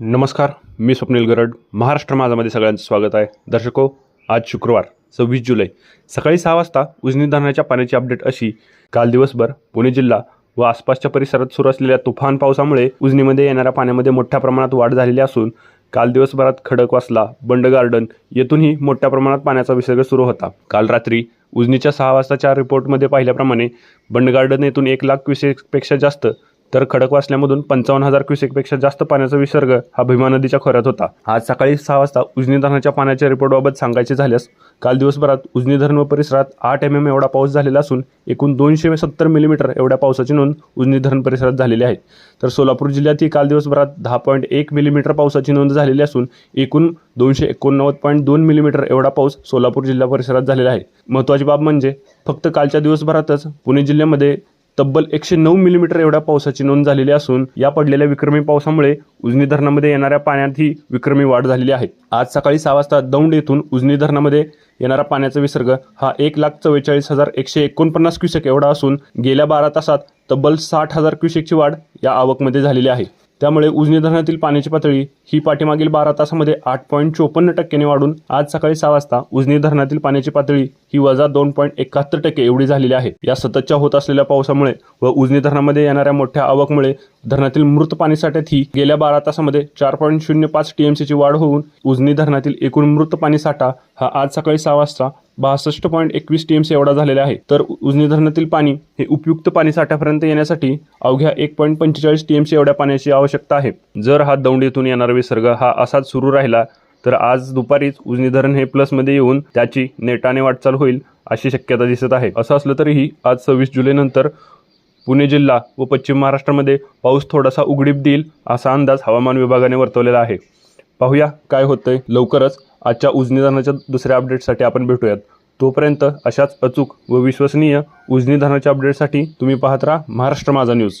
नमस्कार मी स्वप्नील गरड. महाराष्ट्र माझामध्ये सगळ्यांचं स्वागत आहे. दर्शको आज शुक्रवार सव्वीस जुलै. सकाळी सहा वाजता उजनी धरणाच्या पाण्याची अपडेट अशी काल दिवसभर पुणे जिल्हा व आसपासच्या परिसरात सुरू असलेल्या तुफान पावसामुळे उजनीमध्ये येणाऱ्या पाण्यामध्ये मोठ्या प्रमाणात वाढ झालेली असून काल दिवसभरात खडकवासला बंड गार्डन येथूनही मोठ्या प्रमाणात पाण्याचा विसर्ग सुरू होता. काल रात्री उजनीच्या सहा वाजताच्या रिपोर्टमध्ये पाहिल्याप्रमाणे बंड गार्डन येथून एक लाख क्युसेकपेक्षा जास्त तर खडकवासल्यामधून पंचावन्न हजार क्युसेकपेक्षा जास्त पाण्याचा विसर्ग हा भीमा नदीच्या खोऱ्यात होता. आज सकाळी सहा वाजता उजनी धरणाच्या पाण्याच्या रिपोर्टबाबत सांगायचे झाल्यास काल दिवसभरात उजनी धरण व परिसरात आठ एम एम एवढा पाऊस झालेला असून एकूण दोनशे सत्तर मिलीमीटर एवढ्या पावसाची नोंद उजनी धरण परिसरात झालेली आहे. तर सोलापूर जिल्ह्यातही काल दिवसभरात दहा पॉईंट एक मिलीमीटर पावसाची नोंद झालेली असून एकूण दोनशे एकोणनव्वद पॉईंट दोन मिलीमीटर एवढा पाऊस सोलापूर जिल्हा परिसरात झालेला आहे. महत्त्वाची बाब म्हणजे फक्त कालच्या दिवसभरातच पुणे जिल्ह्यामध्ये तब्बल एकशे नऊ मिलीमीटर एवढ्या पावसाची नोंद झालेली असून या पडलेल्या विक्रमी पावसामुळे उजनी धरणामध्ये येणाऱ्या पाण्यातही विक्रमी वाढ झालेली आहे. आज सकाळी सहा वाजता दौंड येथून उजनी धरणामध्ये येणारा पाण्याचा विसर्ग हा एक लाख चव्वेचाळीस हजार एकशे एकोणपन्नास क्युसेक एवढा असून गेल्या बारा तासात तब्बल साठ हजार क्युसेकची वाढ या आवकमध्ये झालेली आहे. त्यामुळे उजनी धरणातील पाण्याची पातळी ही पाठीमागील बारा तासामध्ये आठ पॉईंट चोपन्न टक्क्याने वाढून आज सकाळी सहा वाजता उजनी धरणातील पाण्याची पातळी ही वजा दोन पॉईंट एकाहत्तर टक्के एवढी झालेली आहे. या सततच्या होत असलेल्या पावसामुळे व उजनी धरणामध्ये येणाऱ्या मोठ्या आवकमुळे धरणातील मृत पाणीसाठ्यात ही गेल्या बारा तासामध्ये चार पॉईंट शून्य पाच टीएमसीची वाढ होऊन उजनी धरणातील एकूण मृत पाणी साठा हा आज सकाळी सहा वाजता बासष्ट पॉईंट एकवीस टीएमसी एवढा झालेला आहे. तर उजनी धरणातील पाणी हे उपयुक्त पाणी साठ्यापर्यंत येण्यासाठी अवघ्या एक पॉईंट पंचेचाळीस टीएमसी एवढ्या पाण्याची आवश्यकता आहे. जर हा दौंडीतून येणारा विसर्ग हा असाच सुरू राहिला तर आज दुपारीच उजनी धरण हे प्लसमध्ये येऊन त्याची नेटाने वाटचाल होईल अशी शक्यता दिसत आहे. असं असलं तरीही आज सव्वीस जुलैनंतर पुणे जिल्हा व पश्चिम महाराष्ट्रामध्ये पाऊस थोडासा उघडीप देईल असा अंदाज हवामान विभागाने वर्तवलेला आहे. पाहूया काय होतंय लवकरच. आजच्या उजनी धरणाच्या दुसऱ्या अपडेटसाठी आपण भेटूयात. तोपर्यंत अशाच अचूक व विश्वसनीय उजनी धरणाच्या अपडेटसाठी तुम्ही पाहत राहा महाराष्ट्र माझा न्यूज.